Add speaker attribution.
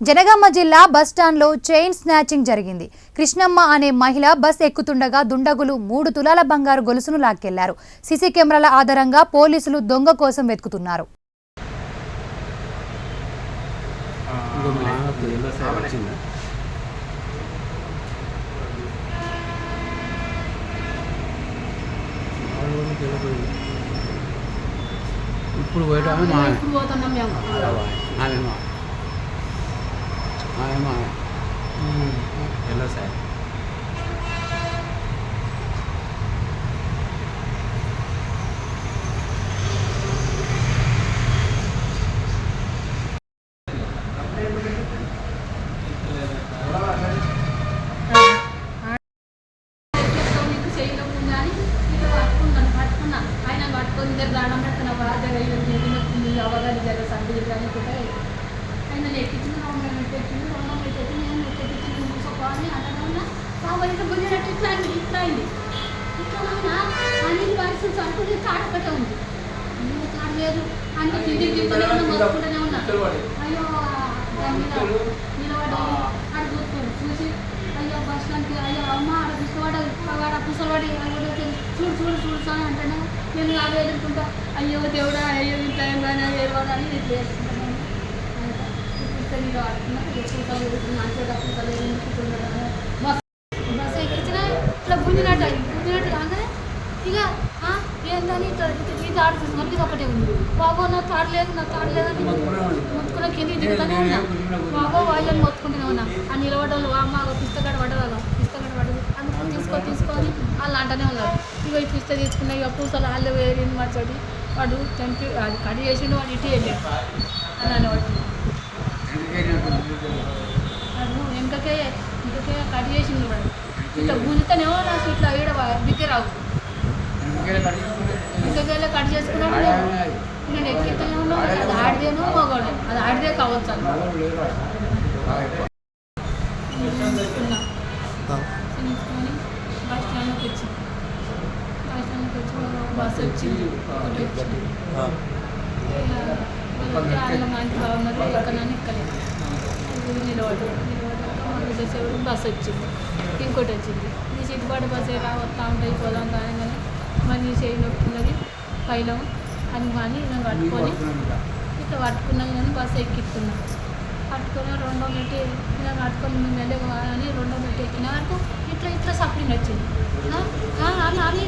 Speaker 1: జనగామ జిల్లా బస్ స్టాండ్లో chain snatching జరిగింది. కృష్ణమ్మ అనే మహిళ బస్ ఎక్కుతుండగా దుండగులు మూడు తులాల బంగారు గొలుసును లాక్కెళ్ళారు. సీసీ కెమెరాల ఆధారంగా పోలీసులు దొంగ కోసం వెతుకుతున్నారు.
Speaker 2: ఇప్పుడు
Speaker 3: ఉందని ఇట్లా పట్టుకున్నాను పట్టుకున్నా ఆయన పట్టుకొని దగ్గర రావడం పెట్టిన బాగా నొప్పింది అవగాహన దగ్గర సంగతి కానీ కూడా ఆయన ఎక్కించింది రెండు ఎక్కించింది రెండు నేను ఇట్లా అయింది ఇట్లా అయింది ఇట్లా అన్ని ఉంది అయ్యో తాడలేదు తింటూనే ఉన్నా ఉన్నా అయ్యో దాని మీద నిలబడి అక్కడ చూసుకోండి చూసి అయ్యో బస్ స్టాండ్కి అయ్యో అమ్మ ఆడ తీసుకోవాడు చూడు చూడు చూడు సార్ అంటేనే నేను యాభై ఎదుర్కొంటా. అయ్యో దేవుడా అయ్యో ఇంత ఏమైనా ఏమో అని నేను చేసుకుంటాను బస్ బస్ ఎక్కించిన ఇట్లా గుంజినట్టు గుంజినట్టు కాగానే ఇక ఏందని ఇట్లా తాడు ఇది ఒకటే ఉంది బాబో నా తాడు లేదు నా తాడు లేదని మొత్తుకున్న కింద దిగుతానే ఉన్నా బాబో వాళ్ళని మొత్తుకుంటూనే ఉన్నా ఆ నిలబడ్డోళ్ళు అమ్మ పిస్తగడ అందుకు తీసుకో తీసుకొని వాళ్ళు అంటనే ఉన్నారు ఇక ఈ తీసుకున్నా ఇక పూసలు వాళ్ళు వేరి మార్చాడు వాడు తెంపి అది కడి చేసిండు వాడు ఇటు వెళ్ళాడు. అని అనేవాడు వాడు వెనకకే ఇంకకే కడి చేసిండు వాడు ఇట్లా గుంజుతానేమో నాకు ఇట్లా ఈడ బిక్కే రావు. ఇంకకెళ్ళి కట్ చేసుకున్నాడు నేను ఎక్కితేనే ఉన్నాను అది ఆడిదేనో మగవాడు అది ఆడిదే కావచ్చు బస్ స్టాండ్లోకి వచ్చి బస్ స్టాండ్లోకి వచ్చి బస్ వచ్చింది. ఒకటి వచ్చింది. వాళ్ళ మంచి బాగున్నారు ఎక్కడన్నా ఎక్కలేదు. ఇది నిలబడ్డాడు. నిలబడ్డాక మళ్ళీ బస్ వచ్చింది. ఇంకోటి వచ్చింది. ఈ సిద్ధిపాటి బస్ రా వస్తూ ఉంటాయి పోదాం కానీ కానీ మరి చేయి నొప్పున్నది పైన అని కానీ నేను పట్టుకొని ఇట్లా పట్టుకున్నాం కానీ బస్సు ఎక్కిస్తున్నాం. పట్టుకొని రెండో మెట్టి ఇలా పట్టుకొని మేము వెళ్ళే అని రెండో మెట్టి ఎక్కిన వరకు ఇట్లా ఇట్లా సప్లింగ్ వచ్చింది. అని అని